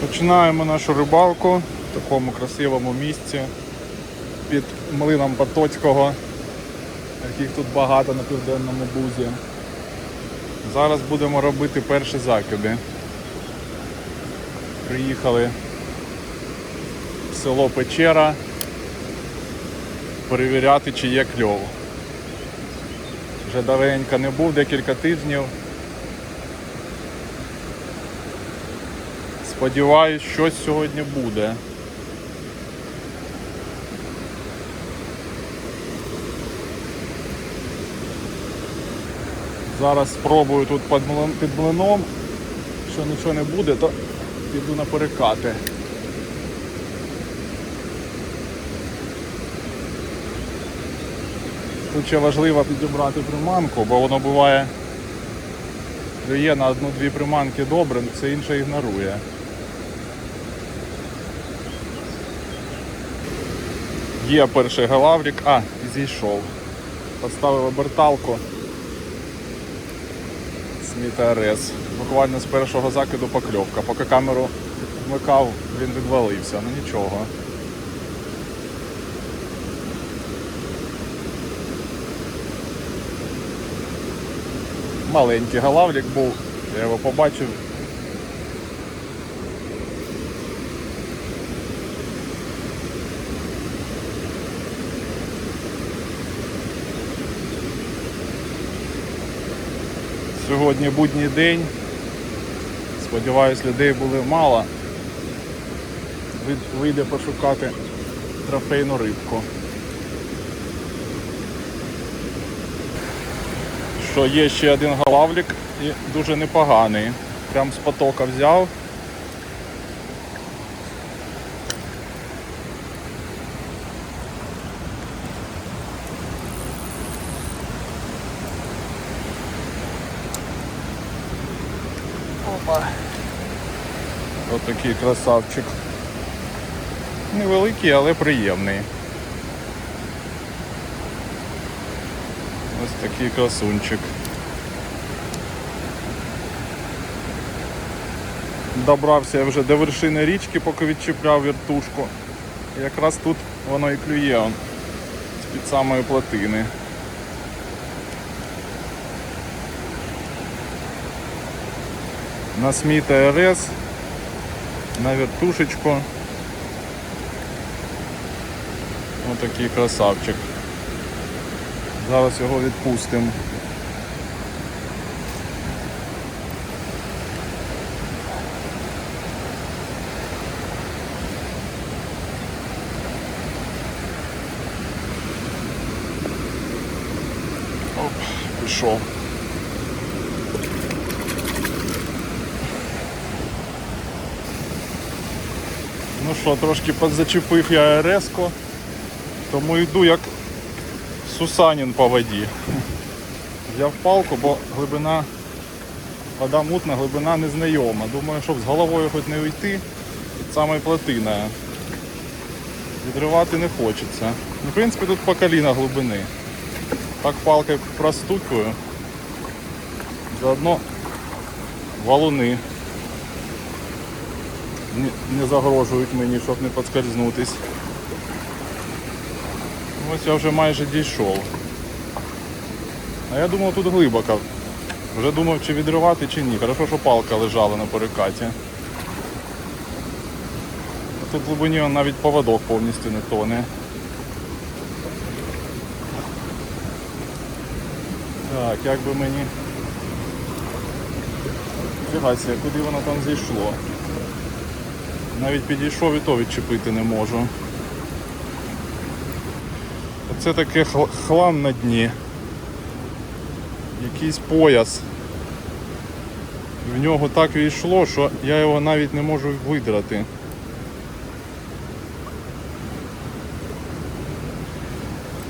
Починаємо нашу рибалку в такому красивому місці під млином Потоцького, яких тут багато на південному бузі. Зараз будемо робити перші закиди. Приїхали в село Печера перевіряти, чи є кльов. Вже давненько не був, декілька тижнів. Сподіваюсь, щось сьогодні буде. Зараз спробую тут під млин- під млином. Якщо нічого не буде, то піду на перекати. Тут ще важливо підібрати приманку, бо воно буває клює на одну-дві приманки добре, все інше ігнорує. Є перший галаврік, а, зійшов. Поставив оберталку. Сміта РС. Буквально з першого закиду покльовка. Поки камеру вмикав, він відвалився, ну нічого. Маленький галаврік був, я його побачив. Сьогодні будній день. Сподіваюсь, людей буде мало. Вийде пошукати трофейну рибку. Що є ще один галавлік і дуже непоганий. Прям з потока взяв. Опа. Ось такий красавчик. Невеликий, але приємний. Ось такий красунчик. Добрався я вже до вершини річки, поки відчіпляв вертушку. Якраз тут воно і клює он, з-під самої плотини. На Сміта РС, на вертушечку. Отакий красавчик. Зараз його відпустимо. Оп, пішов. Ну що, трошки підзачепив я РС-ку, тому йду як Сусанін по воді. Взяв палку, бо глибина, вода мутна, глибина незнайома. Думаю, щоб з головою хоч не уйти, під самою плотиною. Відривати не хочеться. Ну, в принципі, тут по коліна глибини. Так палкою простукую. Заодно валуни не- загрожують мені, щоб не підскользнутись. Ось я вже майже дійшов. А я думав тут глибоко. Вже думав, чи відривати, чи ні. Хорошо, що палка лежала на перекаті. Тут в глибині навіть поводок повністю не тоне. Так, як би мені. Фігася, куди воно там зійшло. Навіть підійшов і то відчепити не можу. Це таке хлам на дні. Якийсь пояс. В нього так війшло, що я його навіть не можу видрати.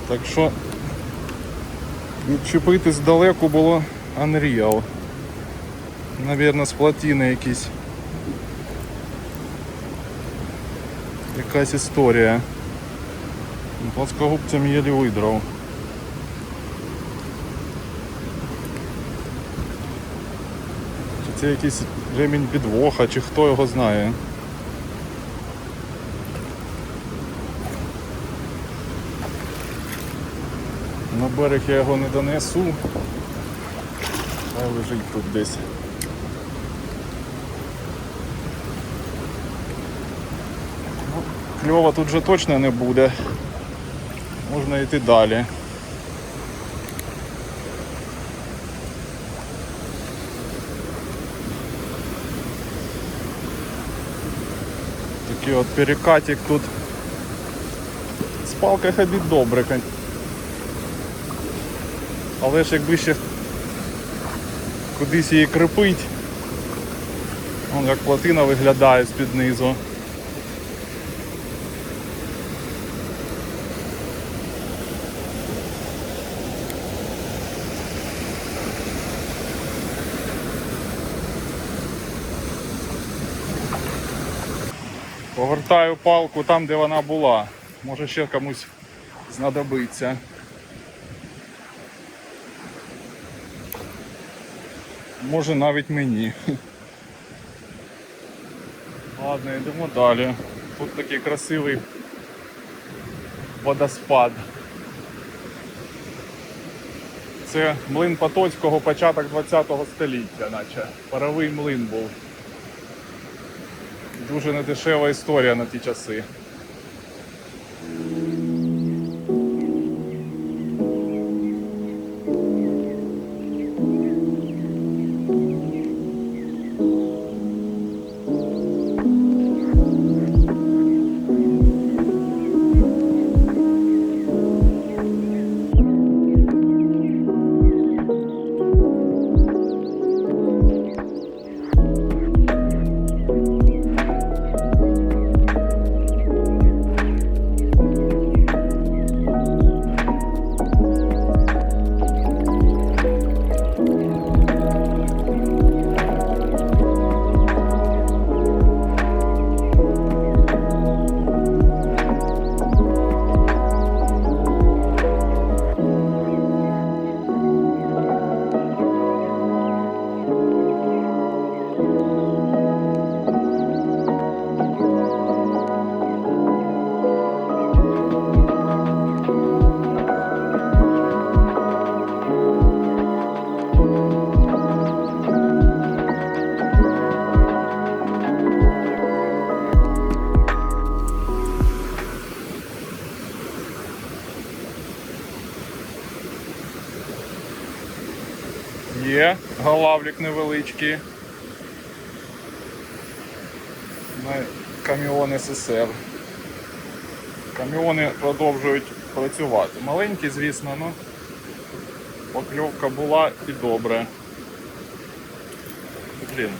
Так що відчепити здалеку було Unreal. Навірно, з плотини якісь. якась історія. Плоскогубцем єлі видрав. Чи це якийсь ремінь підвоха, чи хто його знає. На берег я його не донесу, але лежить тут десь. Кльова тут вже точно не буде. Можна йти далі. Такий от перекатик тут. З палкою ходить добре. Але ж якби ще кудись її крепить. Вон як плотина виглядає з-під низу. Повертаю палку там, де вона була. Може ще комусь знадобиться. Може навіть мені. Ладно, йдемо далі. Тут такий красивий водоспад. Це млин Потоцького початок 20-го століття, наче паровий млин був. Дуже недешева історія на ті часи. Галавлік невеличкий. Каміон СССР. Каміони продовжують працювати. Маленькі, звісно, ну покльовка була і добре. Блін.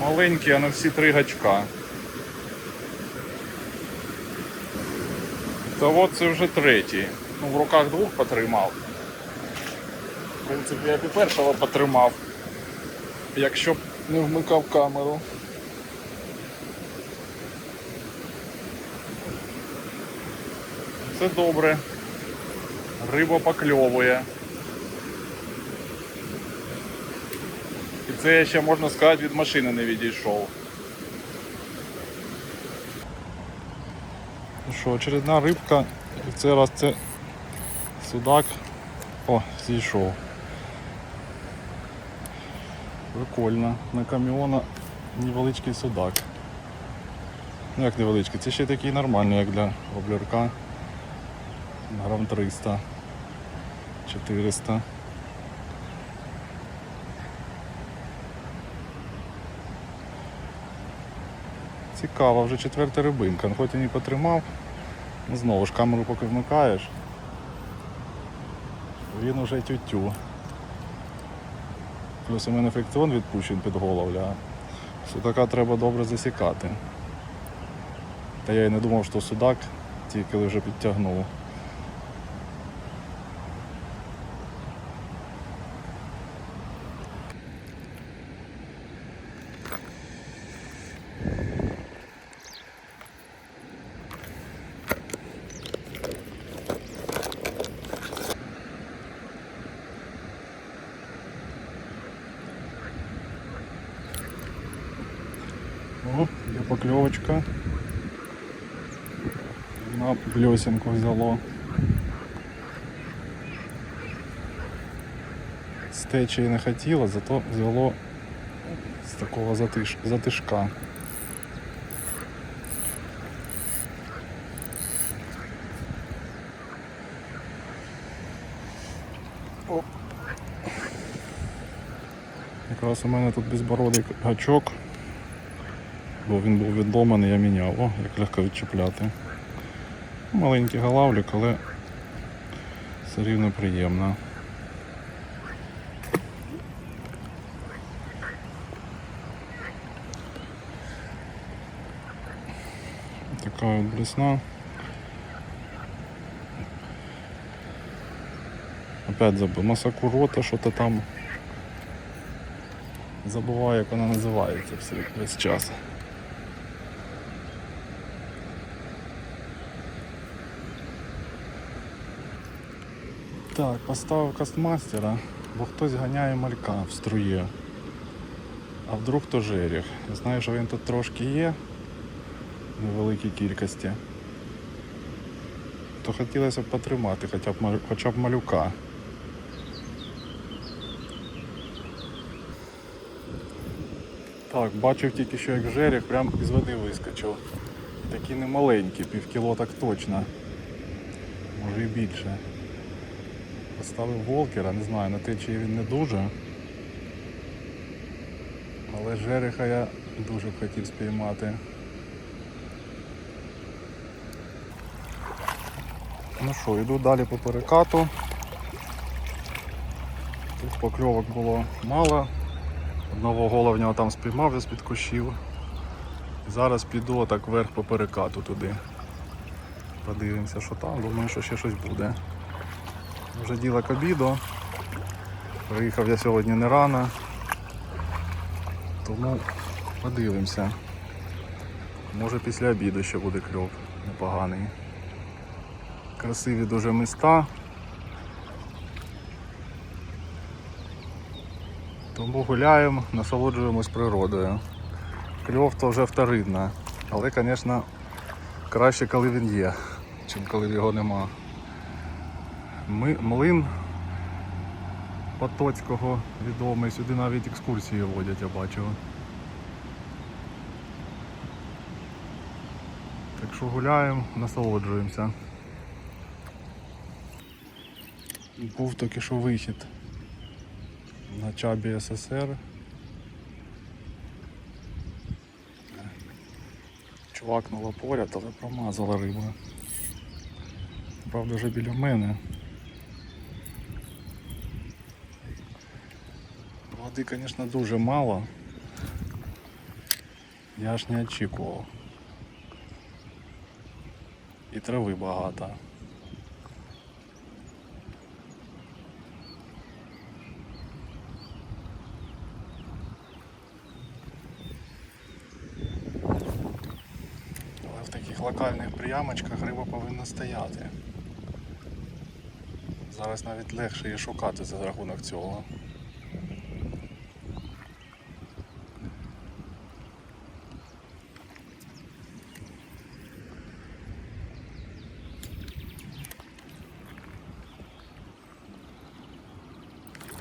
Маленькі, а на всі три гачка. Та от це вже третій. Ну, в руках двох потримав. В принципі, я б і першого потримав, якщо б не вмикав камеру. Це добре. Риба покльовує. І це я ще можна сказати від машини не відійшов. Ну що, очередна рибка. І цей раз це судак. О, зійшов. Прикольно. На каміона невеличкий судак. Ну як невеличкий, це ще такий нормальний, як для воблерка. Грам 300. 400. Цікаво, вже четверта рибинка. Ну, Хоч і не потримав. Ну, знову ж камеру поки вмикаєш. Він уже тютю. Плюс у мене фрикціон відпущений під голову, а судака треба добре засікати. Та я і не думав, що судак, тільки вже підтягнув. О, є покльовочка. Бльосінку взяло. З течії не хотіло, зато взяло з такого затиш... затишка. Якраз у мене тут безбородий гачок, бо він був відломаний, я міняв. О, як легко відчіпляти. Маленький галавлік, але все рівно приємно. Така от блесна. Опять забув. Масакурота, що-то там. Забуваю, як вона називається весь час. Так, поставив кастмастера, бо хтось ганяє малька в струє. А вдруг то жеріх. Я знаю, що він тут трошки є в невеликій кількості. То хотілося б потримати хоча б, хоча б малюка. Так, бачив тільки що як жеріх прям із води вискочив. Такі не маленькі, пів кіло так точно. Може і більше. Поставив волкера, не знаю, на течії він не дуже. Але жереха я дуже б хотів спіймати. Ну що, йду далі по перекату. Тут покльовок було мало. Одного головня там спіймав з-під кущів. Зараз піду отак вверх по перекату туди. Подивимося, що там. Думаю, що ще щось буде. Вже діло к обіду. Приїхав я сьогодні не рано. Тому подивимося. Може після обіду ще буде кльов непоганий. Красиві дуже міста. Тому гуляємо, насолоджуємось природою. Кльов то вже вторинна. Але, звісно, краще, коли він є, чим коли його нема. Млин Потоцького відомий, сюди навіть екскурсії водять, я бачив. Так що гуляємо, насолоджуємося. Був тільки що вихід на чабі СССР. Чувакнула поряд, але промазала риба. Правда, вже біля мене. Води, звісно, дуже мало. Я ж не очікував. І трави багато. Але в таких локальних приямочках риба повинна стояти. Зараз навіть легше її шукати за рахунок цього.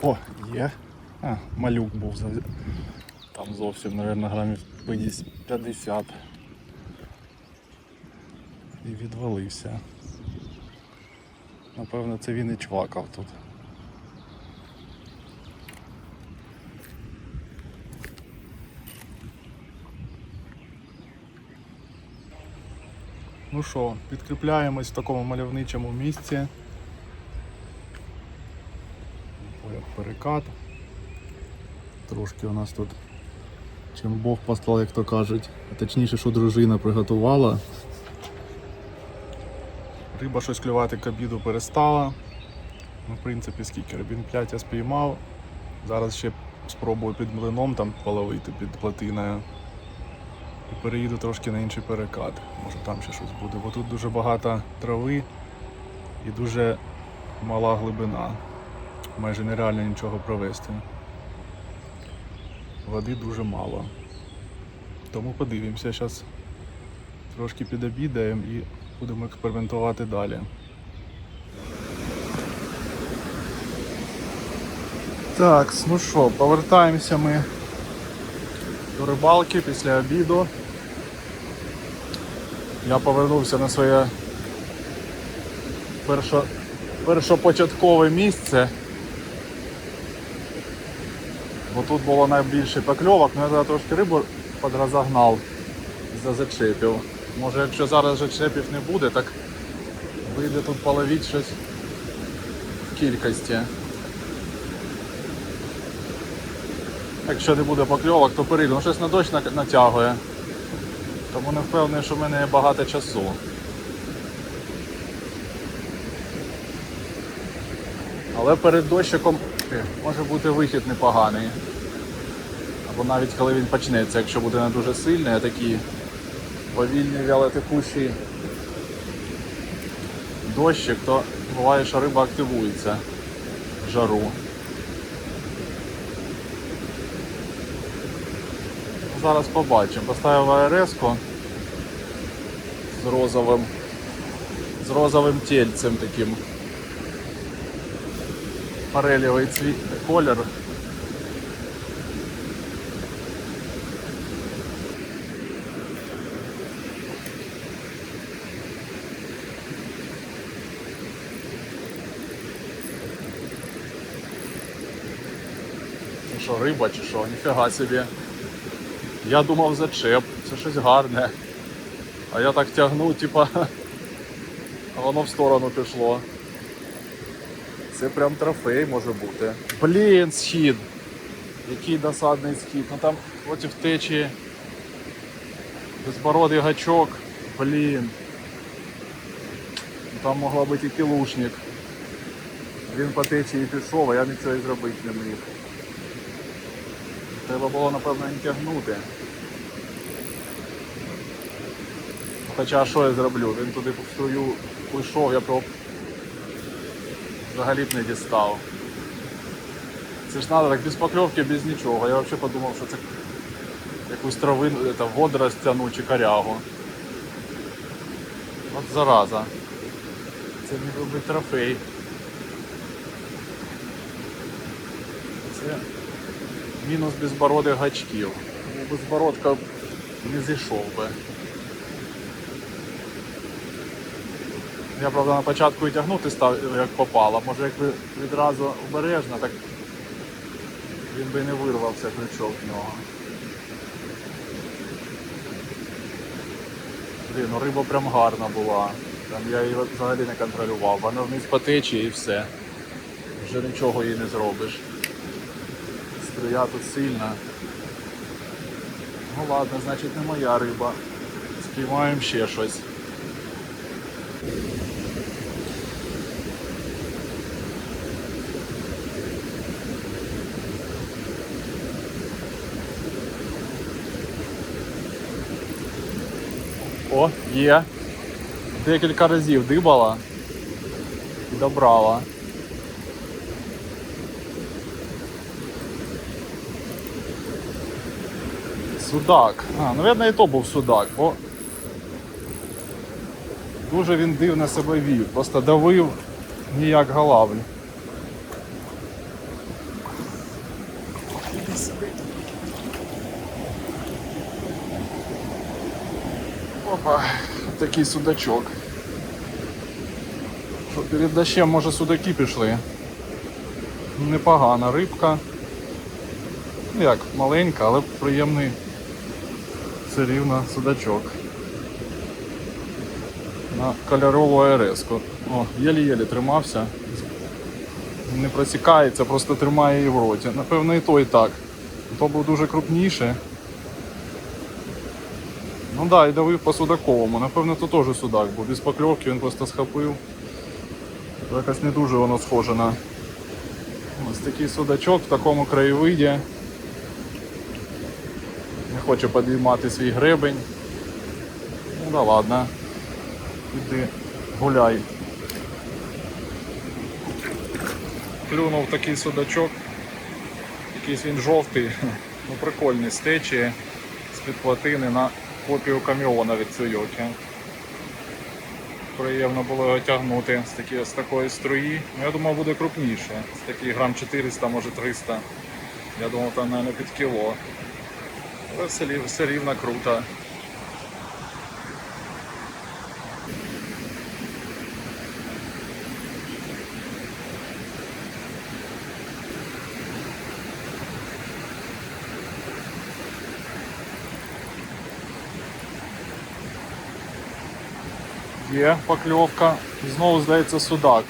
О, є. А, малюк був там зовсім, мабуть, грамів 50. І відвалився. Напевно, це він і чвакав тут. Ну що, підкріпляємось в такому мальовничому місці. Поряд. Трошки у нас тут чим Бог послав, як то кажуть. А точніше, що дружина приготувала. Риба щось клювати к обіду перестала. Ну, в принципі, скільки рибін 5 я спіймав. Зараз ще спробую під млином там половити під плотиною. І переїду трошки на інший перекат. Може там ще щось буде. Бо тут дуже багато трави і дуже мала глибина. Майже нереально нічого провести. Води дуже мало. Тому подивимося, зараз трошки підобідаємо і Будемо експериментувати далі. Так, ну що, повертаємося ми до рибалки після обіду. Я повернувся на своє першо, першопочаткове місце. Бо тут було найбільше покльовок, але я трошки рибу подрозогнав за зачепів. Може якщо зараз зачепів не буде, так вийде тут половити щось в кількості. Якщо не буде покльовок, то перейду. Ну, щось на дощ натягує. Тому не впевнений, що в мене є багато часу. Але перед дощиком е, може бути вихід непоганий. Або навіть коли він почнеться, якщо буде не дуже сильний, а такий повільний вялотекущий дощик, то буває, що риба активується в жару. Зараз побачимо. Поставив АРС-ку з розовим, з розовим тельцем таким. Форелевий цвіт колір. Що, риба чи що? Ніфіга собі. Я думав зачеп, це щось гарне. А я так тягну, типа, а воно в сторону пішло. Це прям трофей може бути. Блін, схід. Який досадний схід. Ну там проти течії. Безбородий гачок. Блін. Ну, Там могла бути і кілушник. Він по течії пішов, а я нічого і зробити не міг. Треба було, напевно, не тягнути. Хоча що я зроблю? Він туди в струю пішов, я взагалі б не дістав. Це ж треба так без покльовки, без нічого. Я взагалі подумав, що це якусь травину, водорость тяну чи корягу. От зараза. Це не би трофей. Це мінус безбородих гачків. Безбородка не зійшов би. Я правда на початку і тягнути став як попало. Може якби відразу обережно, так він би не вирвався крючок в нього. Блін, ну риба прям гарна була. Там я її взагалі не контролював. Вона вниз по течії і все. Вже нічого їй не зробиш. Струя тут сильна. Ну ладно, значить не моя риба. Спіймаємо ще щось. О, є. Декілька разів дибала і добрала. Судак. А, ну видно і то був судак, бо дуже він дивно себе вів. Просто давив ніяк галавль. Іди сюди. Опа, такий судачок. Що перед дощем, може, судаки пішли. Непогана рибка. Ну як, маленька, але приємний все рівно судачок. На кольорову АРС-ку. О, єлі-єлі тримався. Не просікається, просто тримає її в роті. Напевно і то і так. То був дуже крупніший. Ну так, да, і давив по судаковому. Напевно, то теж судак був. Без покльовки він просто схопив. Якось не дуже воно схоже на ось такий судачок в такому краєвиді. Не хоче підіймати свій гребень. Ну да ладно. Іди гуляй. Клюнув такий судачок. Якийсь він жовтий, ну прикольний з течії, з-під плотини на копію каміона від Toyota. Приємно було його тягнути з, такі, з такої струї. Ну, я думав, буде крупніше. З таких грам 400, може 300. Я думав, там, мабуть, під кіло. Все рівно круто. Є покльовка. Знову здається судак.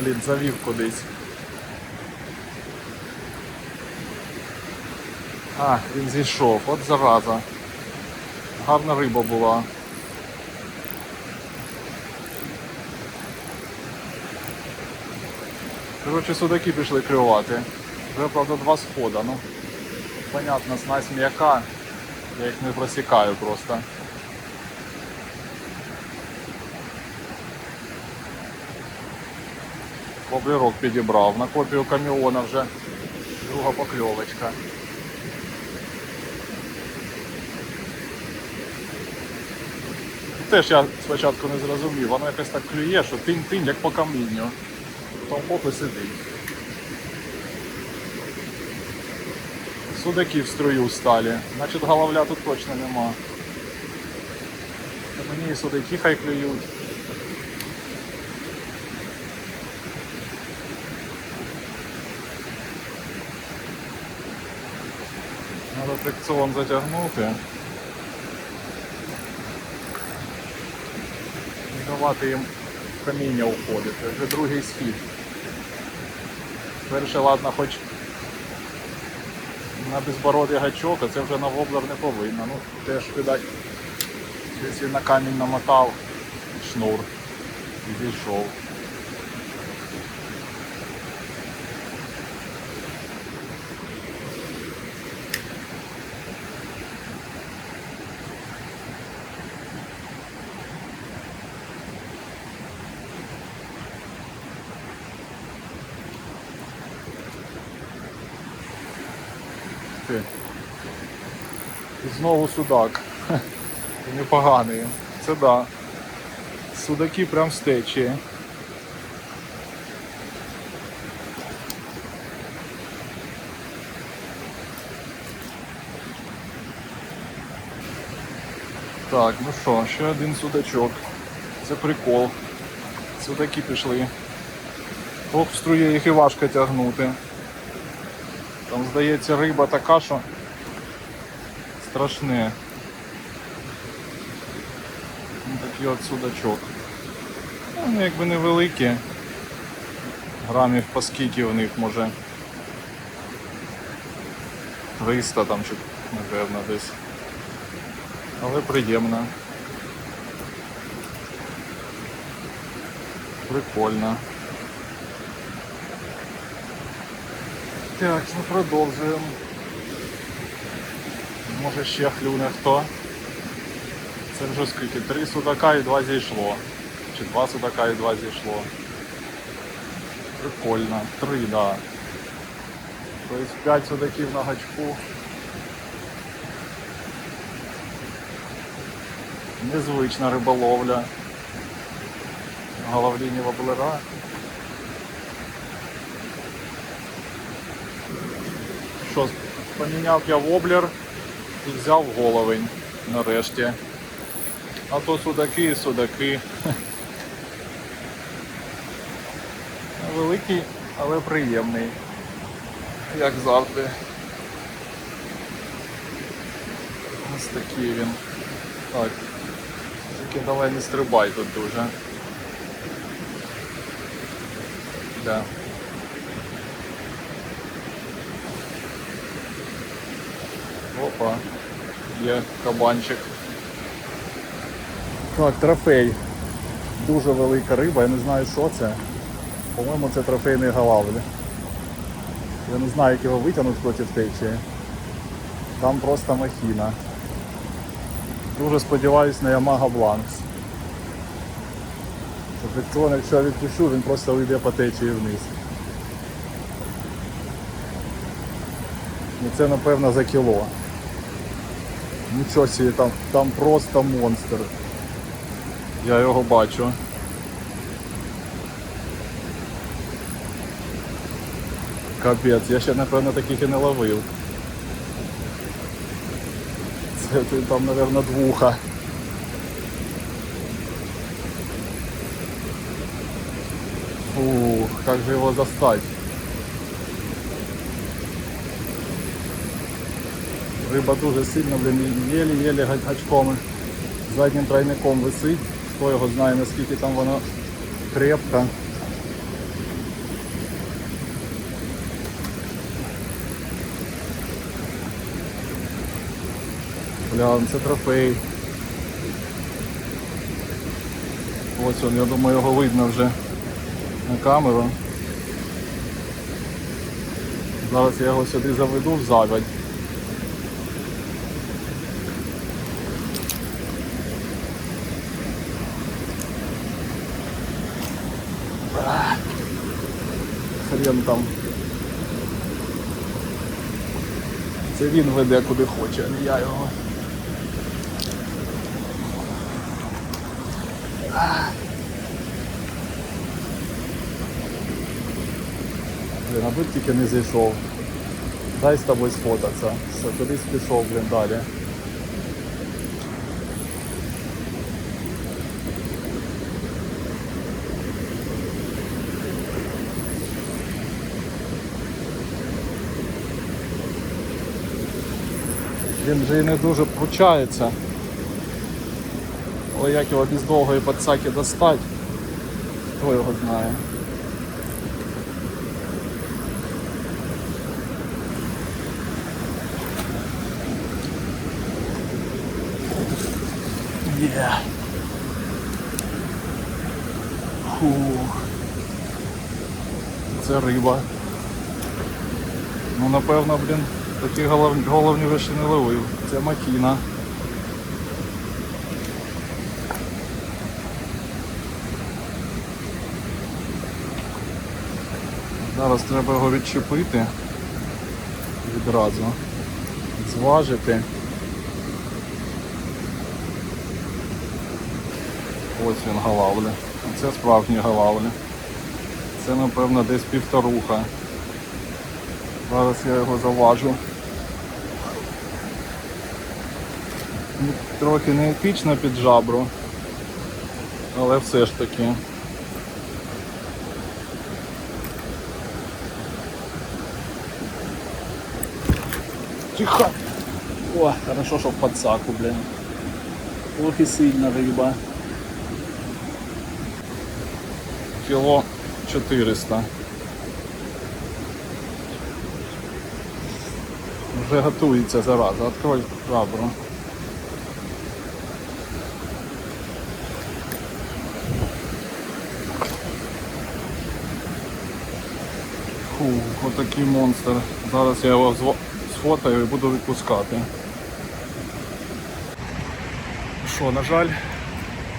Блін, завів кудись. А, він зійшов, от зараза. Гарна риба була. Коротше, судаки пішли клювати. Вже, правда, два схода. Ну, понятно, снасть м'яка. Я їх не просікаю просто. Воблерок підібрав. На копію каміона вже друга покльовочка. Теж я спочатку не зрозумів, воно якось так клює, що тинь-тинь, як по камінню. Хоп і сидить. Судаки в струю сталі. Значить головля тут точно нема. Та Мені і судаки хай клюють. Надо фрикціон затягнути. Не давати їм каміння уходити. Вже другий схід. Перше, ладно, хоч на безбородий гачок, а це вже на воблер не повинно. Ну, теж, видать, він на камінь намотав шнур і зійшов. Знову судак. Непоганий. Це да. Судаки прям з течії. Так, ну що, ще один судачок. Це прикол. Судаки пішли. Ох, в струє їх і важко тягнути. Там, здається, риба така, що страшне. Ну, такий от судачок. Ну, Вони якби невеликі. Грамів по скільки в них може. 300 там чи напевно десь. Але приємно. Прикольно. Так, ну продовжуємо. Може ще хлюне хто. Це вже скільки? Три судака і два зійшло. Чи два судака і два зійшло. Прикольно. Три, да. Тобто п'ять судаків на гачку. Незвична риболовля. Головліні воблера. Що, поміняв я воблер взяв головень нарешті. А то судаки і судаки. Великий, але приємний. Як завжди. Ось такий він. Так. Тільки давай не стрибай тут дуже. Да. Є кабанчик. Так, трофей. Дуже велика риба, я не знаю, що це. По-моєму, це трофейний галавлі. Я не знаю, як його витягнути проти течії. Там просто махіна. Дуже сподіваюсь на Yamaha Blanks. Фрикціон, якщо я відпущу, він просто уйде по течії вниз. Ну це напевно за кіло. Нічого собі, там, там просто монстр. Я його бачу. Капець, я ще напевно таких і не ловив. Це там, напевно, двуха. Фух, как же его достать? Риба дуже сильно, блін, єлі-єлі га- гачком заднім тройником висить. Хто його знає, наскільки там воно крепко. Бля, це трофей. Ось він, я думаю, його видно вже на камеру. Зараз я його сюди заведу в заводь. Хрен там. Це він веде куди хоче, а не я його. Блін, аби тільки не зайшов. Дай з тобою сфотатися. Все, кудись пішов, блін, далі. Він же і не дуже вручається. Але як його без довгої подсаки достать, хто його знає. Фух. Це риба. Ну напевно, блін, такі голов... головні ви ще не ловив. Це макіна. Зараз треба його відчепити відразу. Зважити. Ось він галавля. Це справжні галавлі. Це напевно десь півторуха. Зараз я його заважу. Трохи не епічно під жабру, але все ж таки. Тихо! О, хорошо, що в подсаку, блін. Ох і сильна риба. Кіло 400. Вже готується зараза. Открой жабру. Фу, отакий монстр. Зараз я його сфотаю і буду відпускати. Що, на жаль,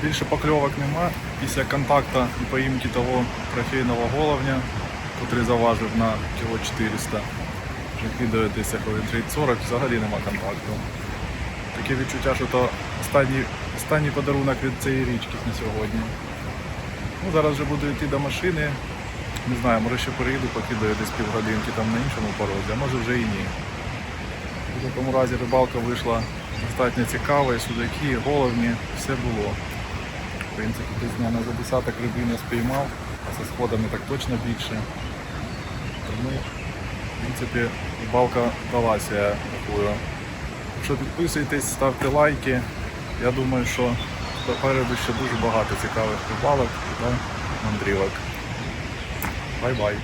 більше покльовок нема. Після контакту і поїмки того трофейного головня, котрий заважив на кіло 400, кидає десь хвилин 30-40, взагалі нема контакту. Таке відчуття, що то останній, останній подарунок від цієї річки на сьогодні. Ну, зараз вже буду йти до машини. Не знаю, може ще переїду, покидаю десь півгодинки там на іншому порозі, а може вже і ні. В будь-якому разі рибалка вийшла достатньо цікава, і судаки, головні, все було. В принципі, десь дня на за десяток рибин я спіймав, а зі сходами так точно більше. Тому, принципі, рибалка далася, я рахую. Якщо підписуєтесь, ставте лайки. Я думаю, що попереду ще дуже багато цікавих рибалок та мандрівок. Бай-бай.